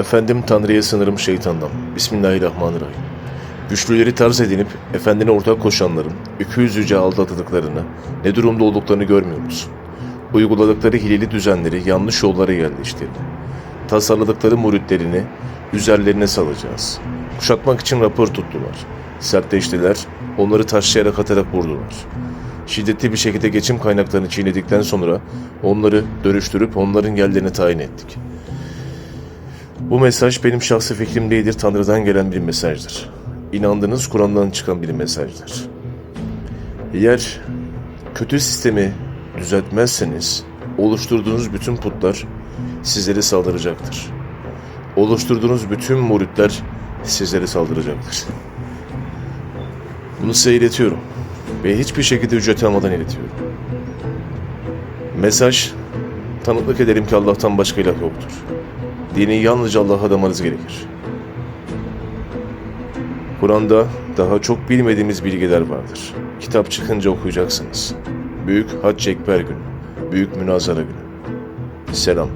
Efendim Tanrı'ya sınırım şeytandan. Bismillahirrahmanirrahim. Güçlüleri tarz edinip efendine ortak koşanların yüce aldatıldıklarını, ne durumda olduklarını görmüyor musun? Uyguladıkları hileli düzenleri yanlış yollara yerleştirdi. Tasarladıkları muritlerini üzerlerine salacağız. Kuşatmak için rapor tuttular. Sertleştiler, onları taşlayarak atarak vurdular. Şiddetli bir şekilde geçim kaynaklarını çiğnedikten sonra onları dönüştürüp onların yerlerini tayin ettik. Bu mesaj benim şahsi fikrim değildir, Tanrı'dan gelen bir mesajdır. İnandığınız Kur'an'dan çıkan bir mesajdır. Eğer kötü sistemi düzeltmezseniz oluşturduğunuz bütün putlar sizlere saldıracaktır. Oluşturduğunuz bütün muritler sizlere saldıracaktır. Bunu size iletiyorum ve hiçbir şekilde ücret almadan iletiyorum. Mesaj, tanıklık ederim ki Allah'tan başka ilah yoktur. Dini yalnızca Allah'a adamanız gerekir. Kur'an'da daha çok bilmediğimiz bilgiler vardır. Kitap çıkınca okuyacaksınız. Büyük Hac Ekber günü, Büyük Münazara günü. Selam.